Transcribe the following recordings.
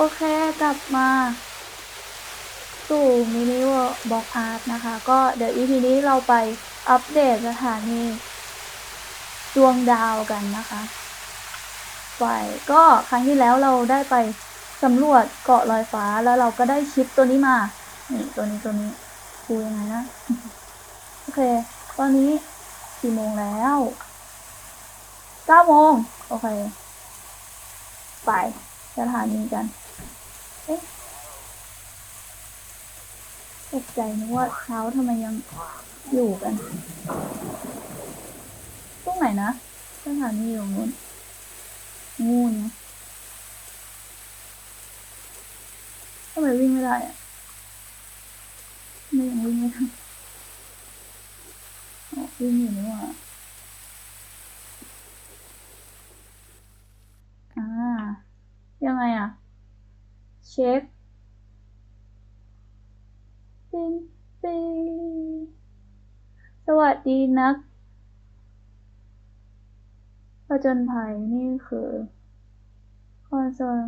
โอเคกลับมาสู่มินิวบ็อกอาร์ตนะคะ ก็เดี๋ยว EP นี้เราไปอัปเดตสถานีดวงดาวกันนะคะไปก็ครั้งที่แล้วเราได้ไปสำรวจเกาะลอยฟ้าแล้วเราก็ได้ชิปตัวนี้มา นี่ตัวนี้ตัวนี้ดูยังไงนะ โอเค ตอนนี้กี่โมงแล้วเก้าโมงโอเค ไปสถานีกัน เอ๊ะตกใจนึกว่าเช้าทำไมยังอยู่กัน ตรงไหนนะสถานีอยู่นู้นงูนะทำไมวิ่งไม่ได้อะไม่ยังวิ่งไม่ได้อ๋อวิ่งอยู่นี่ว่า ยังไงอะ เช็คปิงปิงสวัสดีนักผจญภัยนี่คือคอนโซล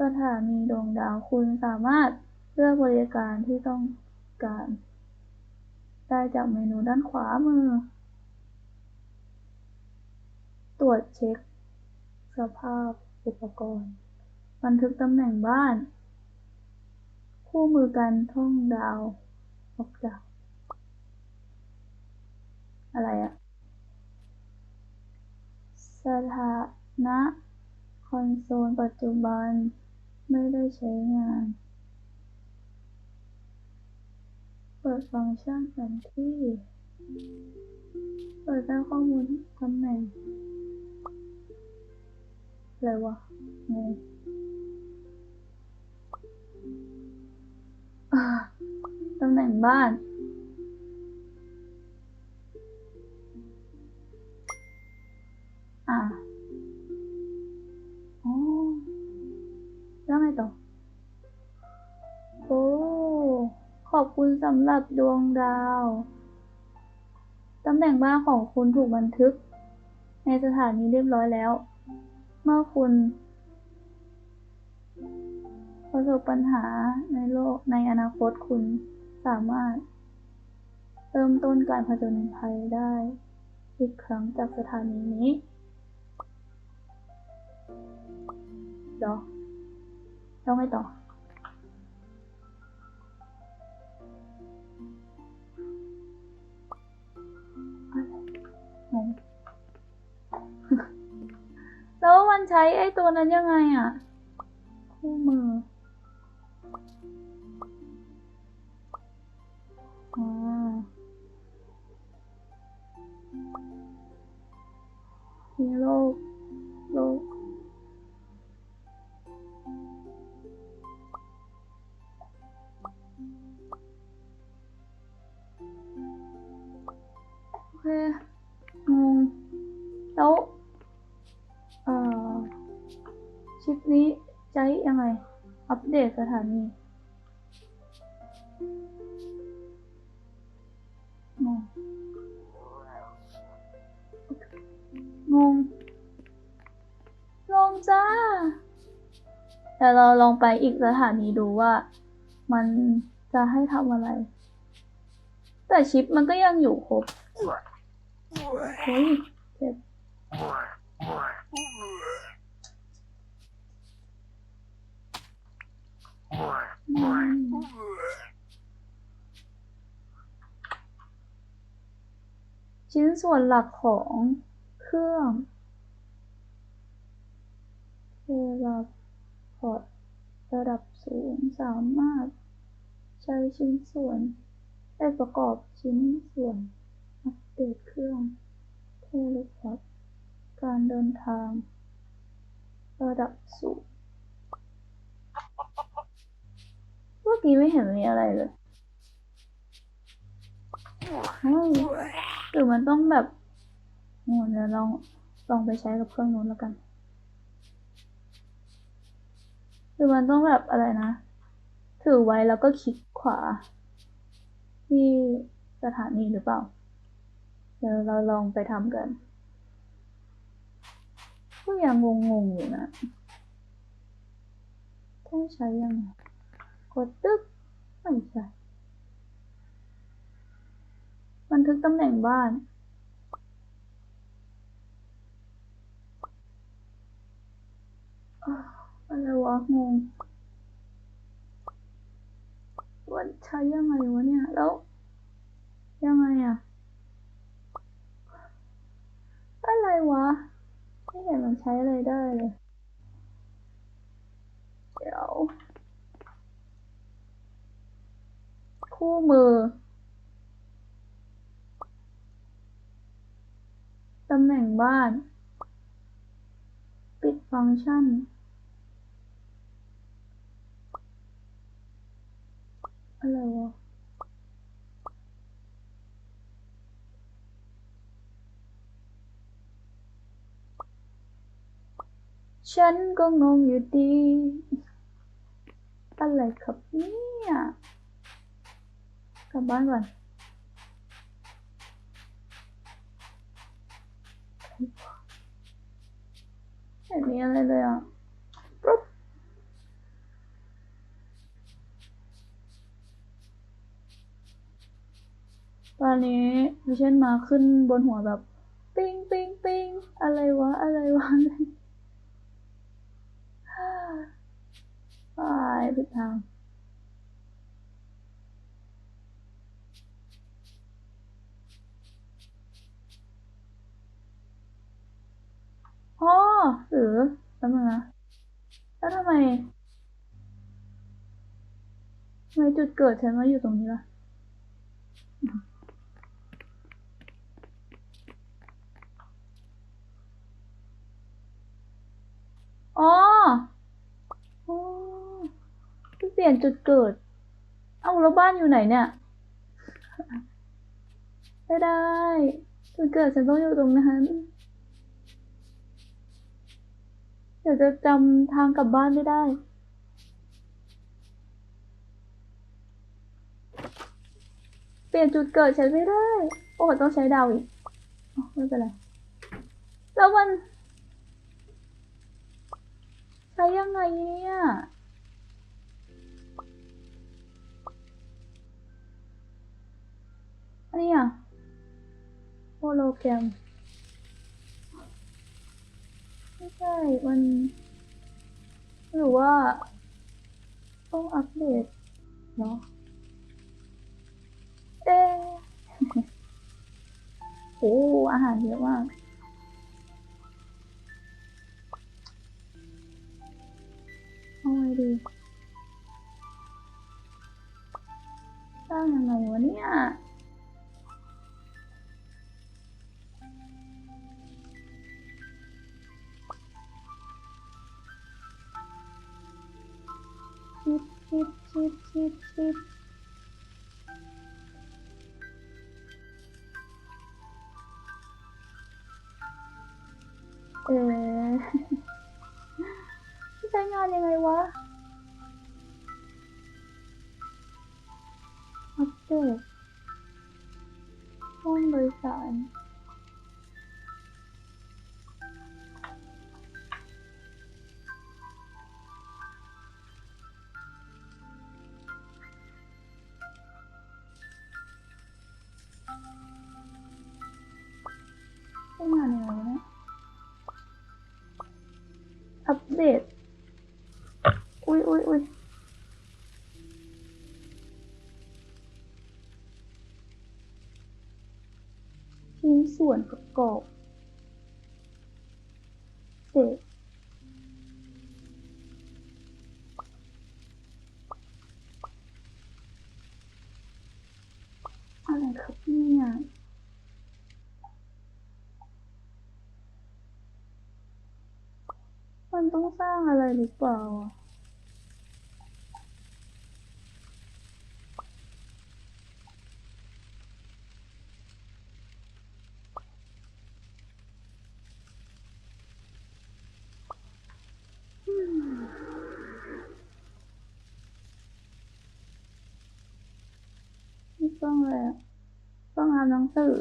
สถานีดวงดาวคุณสามารถเลือกบริการที่ต้องการ ได้จากเมนูด้านขวามือ ตรวจเช็ค สภาพอุปกรณ์ บันทึกตำแหน่งบ้าน คู่มือการท่องดาวออกจาก อะไรอะสถานะคอนโซลปัจจุบันไม่ได้ใช้งาน เปิดฟังก์ชันแผนที่ เปิดได้ข้อมูลตำแหน่งอะไรวะงง ตำแหน่งบ้าน อ่าอ๋อแล้วไงต่อ โอ้ ขอบคุณสำหรับดวงดาว ตำแหน่งบ้านของคุณถูกบันทึก ในสถานีเรียบร้อยแล้ว เมื่อคุณประสบปัญหาในโลกในอนาคตคุณ สามารถ เริ่มต้นการผจญภัยได้ อีกครั้งจากสถานีนี้เดี๋ยวต้องไม่ต่อแล้วมันใช้ไอ้ตัวนั้นยังไงอะคู่มือ อัปเดตสถานีงงงงงงจ้า แต่เราลองไปอีกสถานีดูว่ามันจะให้ทำอะไร แต่ชิปมันก็ยังอยู่ครบ เฮ้ยเจ็บ อืม ชิ้นส่วนหลักของเครื่องเทเลพอร์ตระดับสูงสามารถใช้ชิ้นส่วนได้ประกอบชิ้นส่วนอัปเดตเครื่องเทเลพอร์ตการเดินทาง ระดับสูง เมื่ อกี้ไม่เห็นมีอะไรเลยหรือมันต้องแบบโอ้เดี๋ยวลองลองไปใช้กับเครื่องนู้นแล้วกัน หรือมันต้องแบบอะไรนะ ถือไว้แล้วก็คลิกขวา ที่สถานีหรือเปล่า เดี๋ยวเราลองไปทำกันก็ยังงงๆอยู่นะ ต้องใช้ยังไง ดตึ๊กไม่ใช่บันทึกตำแหน่งบ้าน อะไรวะงงวันใช้ยังไงวะเนี่ย แล้ว ยังไงอะอะไรวะ ไม่เห็นมันใช้อะไรได้เลย เดี๋ยว คู่มือ ตำแหน่งบ้าน ปิดฟังก์ชัน อะไรวะฉันก็งงอยู่ดี อะไรครับเนี่ย ลับบ้านก่อนไม่มีอะไรเลยอะปุ๊บตอนนี้วิเช่นมาขึ้นบนหัวแบบ ปิ้งปิ้งปิ้งอะไรวะ อะไรวะไปผิดทาง อ๋อ หรือแป๊บนึงนะแล้วทำไมทำไมจุดเกิดฉันมาอยู่ตรงนี้ล่ะอ๋ออ๋อเปลี่ยนจุดเกิด เอ้าแล้วบ้านอยู่ไหนเนี่ย ไม่ได้ จุดเกิดฉันต้องอยู่ตรงนั้น เดี๋ยวจะจำทางกลับบ้านไม่ได้ เปลี่ยนจุดเกิดฉันไม่ได้ โอ้ต้องใช้ดาวอีกอ๋อไม่เป็นไร แล้วมัน ใช้ยังไงเนี่ยอันนี้อะโฮโลแกรม ไม่ ใช่ มัน หรือว่า ต้องอัปเดตเนาะ เอ๊โอ้อาหารเยอะมากเอาไงดีสร้างยังไงวะเนี่ย ชิ อุ้ยอุ้ยชิ้นส่วนประกอบเศษอะไรครับเนี่ยมันต้องสร้างอะไรหรือเปล่าอะไม่ต้อง เลยต้องอ่านหนังสือ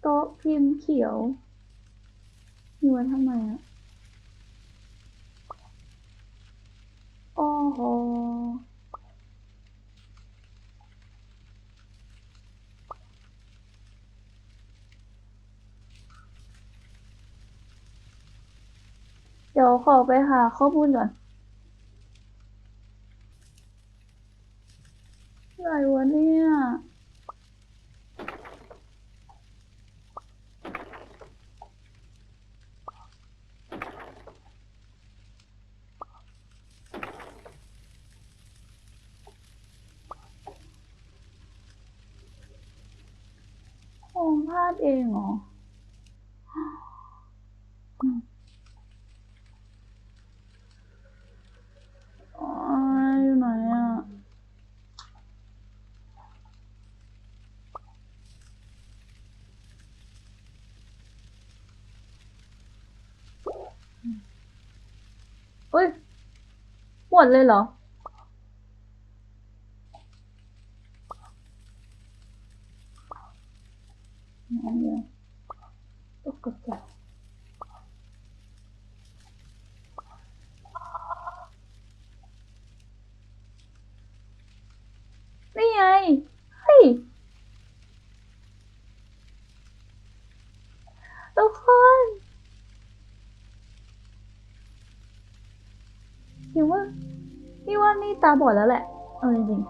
โต๊ะพิมพ์เขียวอยู่ไว้ทำไมอะโอ้โห เดี๋ยวขอไปหาข้อมูลก่อน อะไรวะเนี่ย ผมพลาดเองเหรอ อ๋ออยู่ไหนอะ เฮ้ย ห มดเลยเหรอ อันเดียวตกใจนี่ไง เฮ้ย ทุกคนพี่ว่า พี่ว่านี่ตาบอดแล้วแหละเอาจริง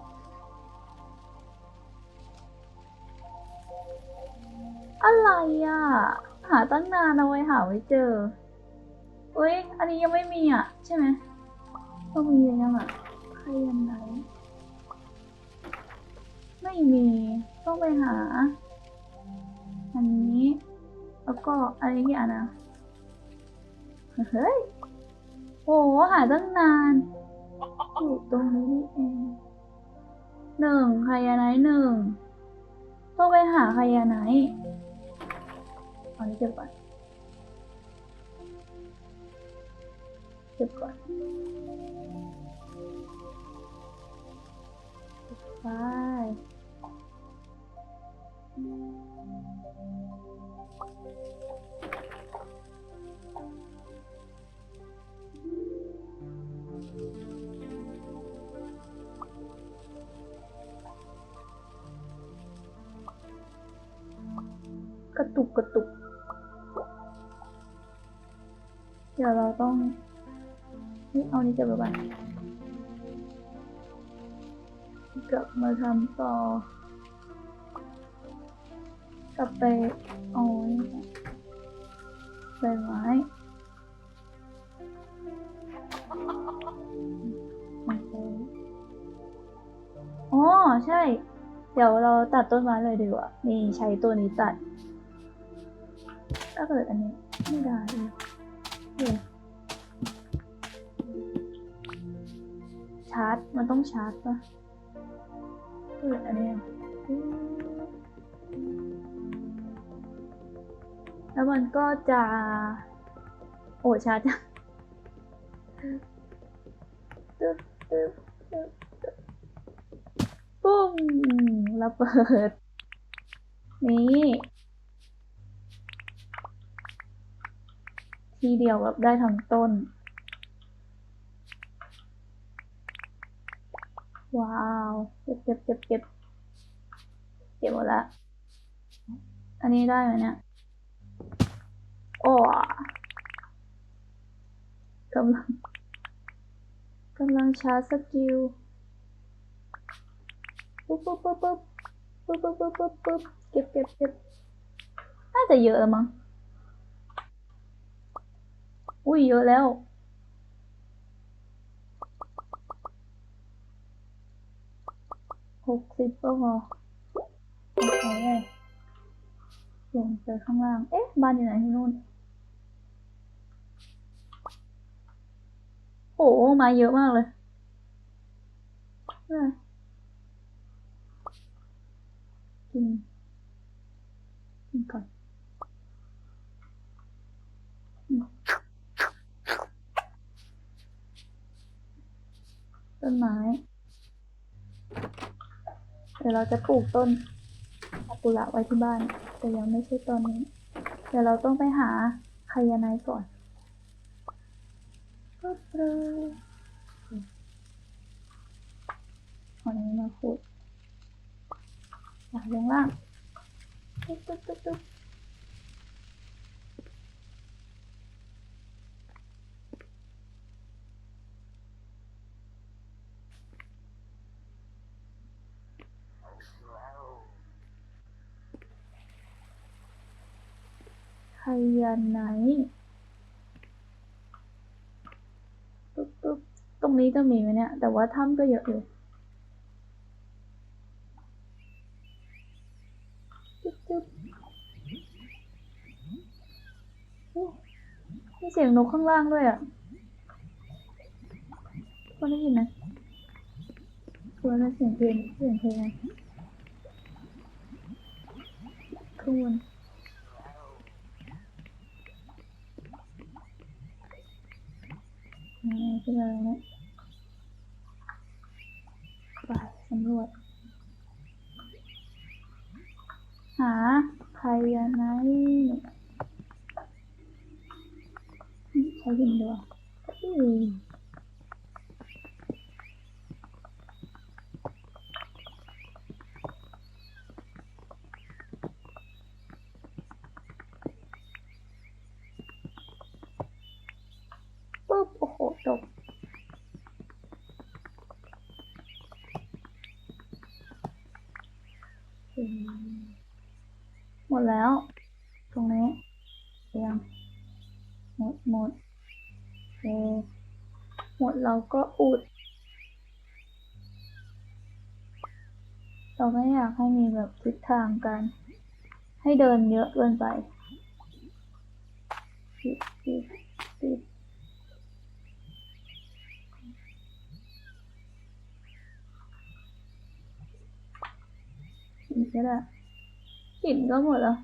อะไรอะ หาตั้งนานเอาไว้หาไม่เจอเฮ้ย อันนี้ยังไม่มีอะ ใช่ไหมต้องมียังอะใครยังไงไม่มี ต้องไปหา อันนี้ แล้วก็อันนี้กี่อันนะเฮ้ยโหหาตั้งนาน อยู่ตรงนี้นี่เองหนึ่งไฮยาไนท์หนึ่งต้องไปหาไฮยาไนท์เอานี้เก็บก่อนเก็บก่อนไป ต้องนี่เอานี้เก็บไว้ก่อนกลับมาทำต่อ กลับไปเอาใบไม้โอเคอ๋อใช่ เดี๋ยวเราตัดต้นไม้เลยดีกว่า นี่ใช้ตัวนี้ตัดถ้าเกิดอันนี้ ไม่ได้เลย ชาร์จ มันต้องชาร์จปะเปิดอันนี้แล้วมันก็จะ โอ้ชาร์จตึ๊บตึ๊บตึ๊บปุ้มแล้วเปิด นี่ ทีเดียวแบบได้ทั้งต้น ว้าวเก็บเก็บเก็บเก็บเก็บหมดละ อันนี้ได้ไหมเนี่ย โอ้กำลังกำลังชาร์จสกิล ปุ๊บปุ๊บปุ๊บปุ๊บปุ๊บปุ๊บปุ๊บปุ๊บปุ๊บเก็บเก็บเก็บน่าจะเยอะแล้วมั้ง อุ้ยเยอะแล้ว 60%. Ok. Dùng từ không làm. Ế, ba điều này luôn. Ủa, mà dữ m ากเลย rồi. Kim. Kim còn. Bên mãi. เดี๋ยวเราจะปลูกต้นซากุระไว้ที่บ้าน แต่ยังไม่ใช่ตอนนี้ เดี๋ยวเราต้องไปหาคายานายก่อนก็เลยขอาอันนี้มาขุดอยากลงล่างตุ๊บตุ๊บตุ๊บ ยาไนตุ๊บตุ๊บตรงนี้จะมีไหมเนี่ย แต่ว่าถ้ำก็เยอะอยู่จุ๊บจุ๊บโอ้มีเสียงนกข้างล่างด้วยอะคนได้ยินไหมตัวนั้เสียงเพลงเสียงเพลงไงข้างบน นี่ขึ้นมาแล้วเนี่ยไปสำรวจ หาใครอะไงใช้ยินด้วยอืมปุ๊บโอ้โหจบอืม หมดแล้ว ตรงนี้เรียง หมดหมดโอเคหมดเราก็อุด เราไม่อยากให้มีแบบทิศทางกัน ให้เดินเยอะเกินไปปิดปิดปิดอีกก็ได้หินก็หมดแล้ว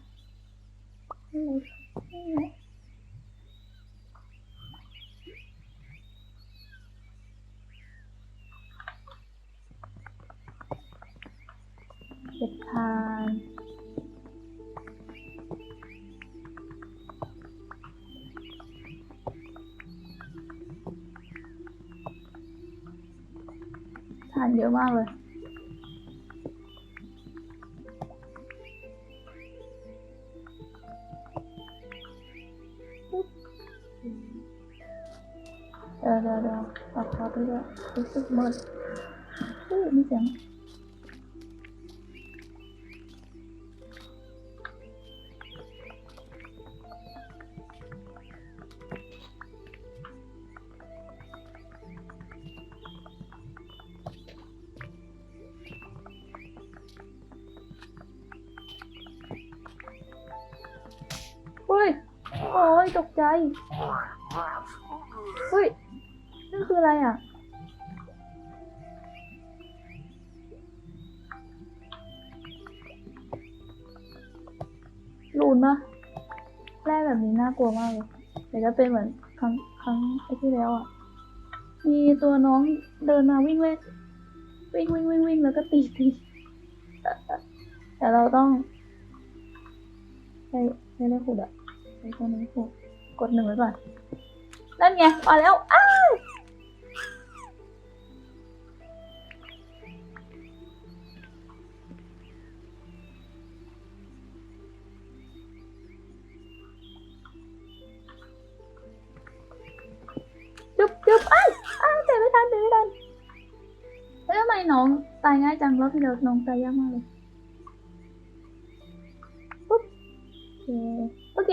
อะไรอะไรเก็บทานทานเยอะมากเลยเดี๋ยวเดี๋ยวเดี๋ยวเอาคอไปด้วยรู้สึกมืดอุ้ยมีเฮ้ย โอ้ยตกใจ เฮ้ย นั่นคืออะไรอะ รูนปะแร่แบบนี้น่ากลัวมากเลยเดี๋ยวจะเป็นเหมือนครั้งครั้งไอ้ที่แล้วอะ มีตัวน้องเดินมาวิ่งเล่นวิ่งวิ่งวิ่งวิ่งแล้วก็ตีตีแต่เราต้องใช้ใช้เล่ขุดอะ ใช้ตัวนี้ขุดกดหนึ่งไว้ก่อนนั่นไงมาแล้ว อ้าวจุ๊บจุ๊บอ้าวอ้าวเตะไม่ทันเตะไม่ทันเฮ้ยทำไมน้องตายง่ายจังรอบที่แล้วน้องตายยากมากเลย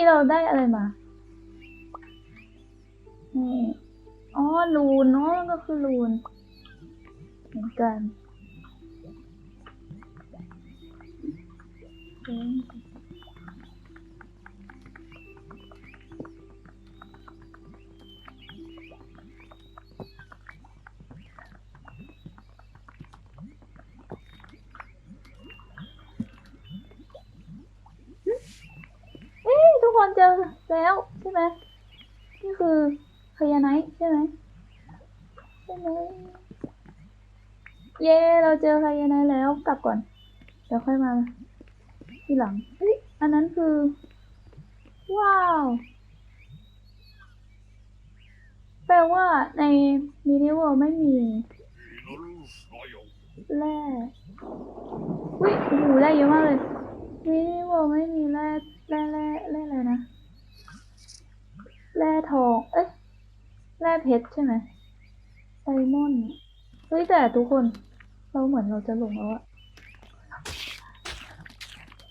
กี้เราได้อะไรมา นี่ อ๋อลูนเนาะก็คือลูน เหมือนกัน คนเจอแล้วใช่ไหมนี่คือพญาไนท์ใช่ไหมใช่ไหมเย้เราเจอพญาไนท์แล้วกลับก่อนเดี๋ยวค่อยมาทีหลังเฮ้ยอันนั้นคือ ว้าวแปลว่าในมินิเวิลไม่มีแร่อุ้ยโอ้โหแร่เยอะมากเลยมินิเวิลไม่มีแร่ แร่แร่แร่อะไรนะ แร่ทอง เอ้ย แร่เพชรใช่ไหมไดมอนด์เฮ้ยแต่ทุกคน เราเหมือนเราจะหลงแล้วอะ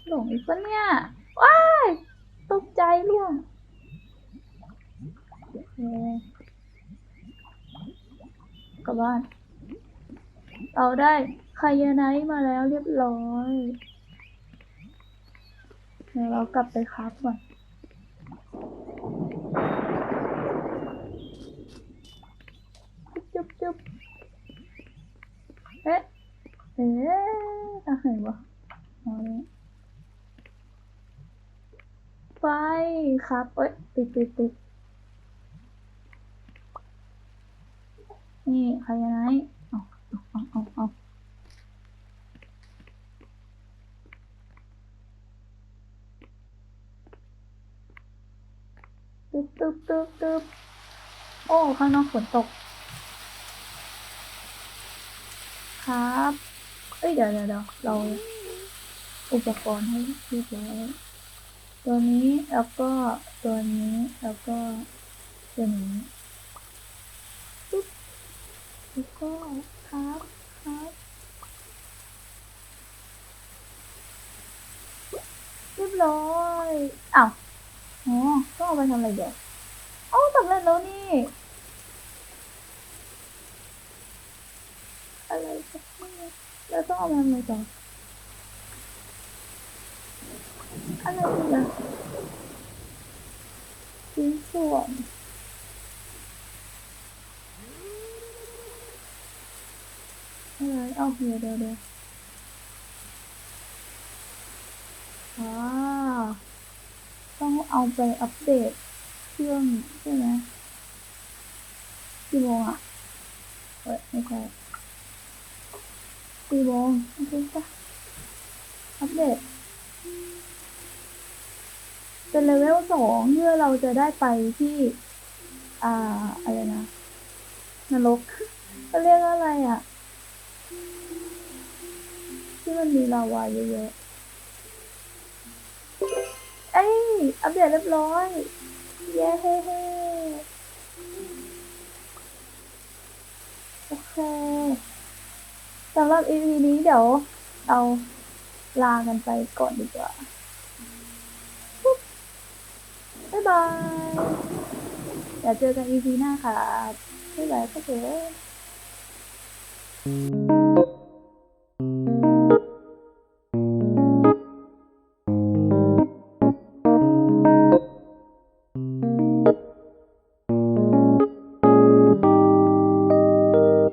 หลงอีกปะเนี่ย ว้ายตกใจล่วงกลับบ้าน เราได้ไคยาไนมาแล้วเรียบร้อย เดี๋ยวเรากลับไปครับก่อนจุ๊บจุ๊บเอ๊ะ เอ๊ะทางไหนวะอ๋อนี่ไฟครับเอ้ยติดติดติดนี่ใครยังไงเอาเอาเอาเอาเอา ตึ๊บตึ๊บตึ๊บตึ๊บโอ้ ข้างนอกฝนตก ครับ เอ้ยเดี๋ยวเดี๋ยวเดี๋ยวเราอุปกรณ์ให้เรียบร้อยตัวนี้แล้วก็ตัวนี้แล้วก็ตัวนี้ปุ๊บแล้วก็ครับครับเรียบร้อยอ้าว อ๋อต้องเอาไปทำอะไรเดี๋ยวอ๋อสำเร็จแล้วนี่ อะไรสักเนี่ยแล้วต้องเอามาทำอะไรต่ออะไรอีกอะชิ้นส่วนอะไรเอาเดี๋ยวเดี๋ยวเดี๋ยวอ่า ต้องเอาไปอัปเดตเครื่องใช่ไหมกี่โมงอะเอ้ยไม่ใช่สี่โมงโอเคจ้ะอัปเดตเป็นเลเวลสองเพื่อเราจะได้ไปที่ อ่า อะไรนะ นรกเขาเรียกว่าอะไรอะ ที่มันมีลาวาเยอะๆ อัปเดตเรียบร้อย เย้เฮ้เฮ้โอเคสำหรับ EP นี้เดี๋ยวเราลากันไปก่อนดีกว่าบบ๊ายบายเดี๋ยวเจอกัน EP หน้าค่ะบ๊ายบายก็เถอะ